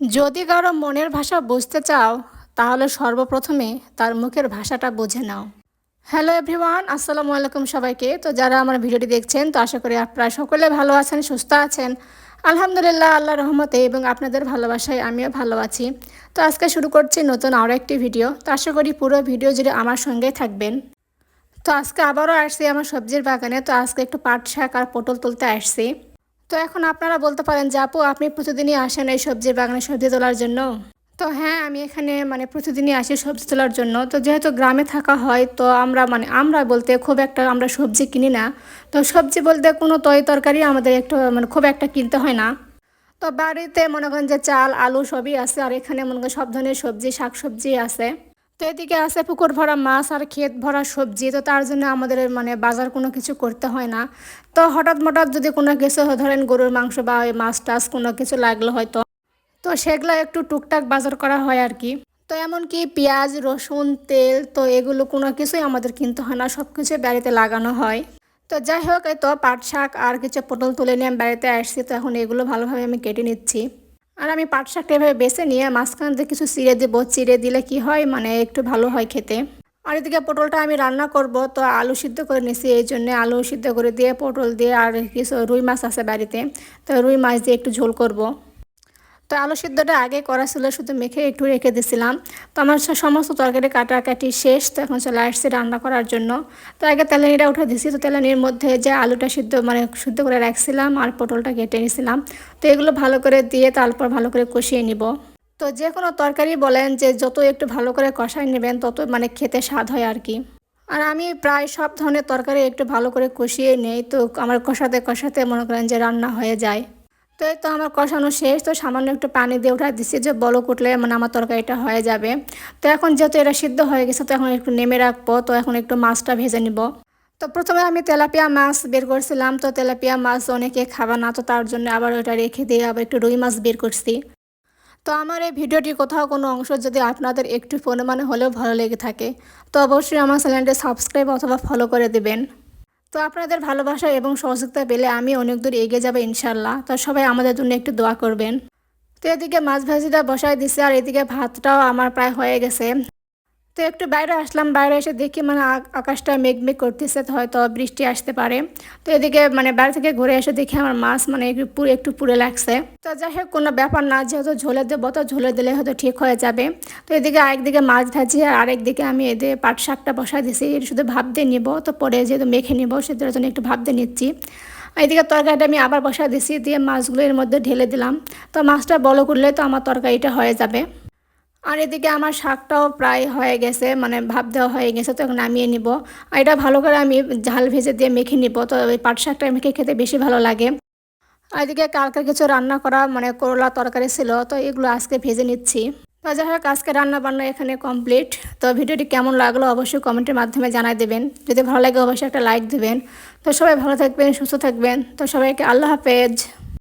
যদি কারও মনের ভাষা বুঝতে চাও, তাহলে সর্বপ্রথমে তার মুখের ভাষাটা বুঝে নাও। হ্যালো এভরিওয়ান, আসসালামু আলাইকুম সবাইকে। তো যারা আমার ভিডিওটি দেখছেন, তো আশা করি আপনারা সকলে ভালো আছেন, সুস্থ আছেন। আলহামদুলিল্লাহ আল্লাহ রহমতে এবং আপনাদের ভালোবাসায় আমিও ভালো আছি। তো আজকে শুরু করছি নতুন আরও একটি ভিডিও। তো আশা করি পুরো ভিডিও জুড়ে আমার সঙ্গেই থাকবেন। তো আজকে আবারও আসছি আমার সবজির বাগানে। তো আজকে একটু পাট শাক আর পটল তুলতে আসছি। তো এখন আপনারা বলতে পারেন যে, আপু, আপনি প্রতিদিনই আসেন এই সবজি বাগানে সবজি তোলার জন্য? তো হ্যাঁ আমি এখানে মানে প্রতিদিনই আসি সবজি তোলার জন্য। তো যেহেতু গ্রামে থাকা হয়, তো আমরা মানে আমরা বলতে খুব একটা আমরা সবজি কিনি না। তো সবজি বলতে কোনো তরি তরকারি আমাদের একটু মানে খুব একটা কিনতে হয় না। তো বাড়িতে মনে করেন যে চাল, আলু সবই আছে, আর এখানে মনে করেন সব ধরনের সবজি শাক সবজি আছে। তো এদিকে আছে পুকুর ভরা মাছ আর ক্ষেত ভরা সবজি, তো তার জন্য আমাদের মানে বাজার কোনো কিছু করতে হয় না। তো হঠাৎ মঠাৎ যদি কোনো কিছু ধরেন গরুর মাংস বা ওই মাছ টাছ কোনো কিছু লাগল হয়তো। তো সেগুলো একটু টুকটাক বাজার করা হয় আর কি। তো এমনকি পেঁয়াজ, রসুন, তেল তো এগুলো কোনো কিছুই আমাদের কিনতে হয় না, সব কিছু বাড়িতে লাগানো হয়। তো যাই হোক, এই তো পাট শাক আর কিছু পটল তুলে নিয়ে আমি বাড়িতে আসছি, তো এখন এগুলো ভালোভাবে আমি কেটে নিচ্ছি। আর আমি পাট শাকটা এভাবে বেছে নিয়ে মাঝখান দিয়ে কিছু চিড়ে দেবো। চিড়ে দিলে কি হয়? মানে একটু ভালো হয় খেতে। আর এদিকে পটলটা আমি রান্না করব। তো আলু সিদ্ধ করে নিছি, এই জন্য আলু সিদ্ধ করে দিয়ে পটল দিয়ে আর কিছু রুই মাছ আছে বাড়িতে। তো রুই মাছ দিয়ে একটু ঝোল করব। তো আলু সিদ্ধটা আগে করা ছিল, শুধু মেখে একটু রেখে দিছিলাম। তো আমার সমস্ত তরকারি কাটাকাটি শেষ, তো এখন চলে আসছি রান্না করার জন্য। তো আগে তেলানিটা উঠে দিছি, তো তেলানির মধ্যে যে আলুটা সিদ্ধ মানে সিদ্ধ করে রাখছিলাম আর পটলটা কেটে নিছিলাম। তো এগুলো ভালো করে দিয়ে তারপর ভালো করে কষিয়ে নিব। তো যে কোনো তরকারি বলেন যে যত একটু ভালো করে কষাই নেবেন, তত মানে খেতে স্বাদ হয় আর কি। আর আমি প্রায় সব ধরনের তরকারি একটু ভালো করে কষিয়ে নেই, তো আমার কষাতে কষাতে মনে করেন যে রান্না হয়ে যায়। তো এই তো আমার কষানো শেষ, তো সামান্য একটু পানি দিয়ে উঠা দিচ্ছি যে বলো কুটলে মানে আমার তরকারিটা হয়ে যাবে। তো এখন যেহেতু এটা সিদ্ধ হয়ে গেছে, তো এখন একটু নেমে রাখব, তো এখন একটু মাছটা ভেজে নিব। তো প্রথমে আমি তেলাপিয়া মাছ বের করছিলাম, তো তেলাপিয়া মাছ অনেকে খাবে না, তো তার জন্য আবার ওটা রেখে দিয়ে আবার একটু রুই মাছ বের করছি। তো আমার এই ভিডিওটি কোথাও কোনো অংশ যদি আপনাদের একটু পরিমাণে হলেও ভালো লেগে থাকে, তো অবশ্যই আমার চ্যানেলটি সাবস্ক্রাইব অথবা ফলো করে দেবেন। তো আপনাদের ভালোবাসা এবং সহযোগিতা পেলে আমি অনেক দূর এগিয়ে যাব ইনশাল্লাহ। তো সবাই আমাদের জন্য একটু দোয়া করবেন। তো এদিকে মাছ ভাজিটা বসাই দিছে আর এদিকে ভাতটাও আমার প্রায় হয়ে গেছে। তো একটু বাইরে আসলাম, বাইরে এসে দেখি মানে আকাশটা মেঘমেঘ করতেছে, তো হয়তো বৃষ্টি আসতে পারে। তো এদিকে মানে বাইরে থেকে ঘুরে এসে দেখি আমার মাছ মানে একটু পুরো একটু পুড়ে লাগছে। তো যাই হোক, কোনো ব্যাপার না, যেহেতু ঝোলে দেবো, তো ঝোলে দিলে হয়তো ঠিক হয়ে যাবে। তো এদিকে আরেকদিকে মাছ ভাজি, আর আরেকদিকে আমি এদের পাট শাকটা বসাই দিছি। শুধু ভাব দিয়ে নিবো, তো পরে যেহেতু মেখে নিবো, সেটার জন্য একটু ভাব দিয়ে নিচ্ছি। এদিকে তরকারিটা আমি আবার বসা দিছি, দিয়ে মাছগুলো এর মধ্যে ঢেলে দিলাম। তো মাছটা বলো করলে তো আমার তরকারিটা হয়ে যাবে। আর এদিকে আমার শাকটাও প্রায় হয়ে গেছে মানে ভাব দেওয়া হয়ে গেছে, তো নামিয়ে নিব। আর এটা ভালো করে আমি ঝাল ভেজে দিয়ে মেখে নিব, তো ওই পাট শাকটা মেখে খেতে বেশি ভালো লাগে। আর এদিকে কালকে কিছু রান্না করা মানে করলা তরকারি ছিল, তো এগুলো আজকে ভেজে নিচ্ছি। তো যাই হোক, আজকে রান্না বান্না এখানে কমপ্লিট। তো ভিডিওটি কেমন লাগল অবশ্যই কমেন্টের মাধ্যমে জানাই দেবেন। যদি ভালো লাগে, অবশ্যই একটা লাইক দেবেন। তো সবাই ভালো থাকবেন, সুস্থ থাকবেন। তো সবাইকে আল্লাহ হাফেজ।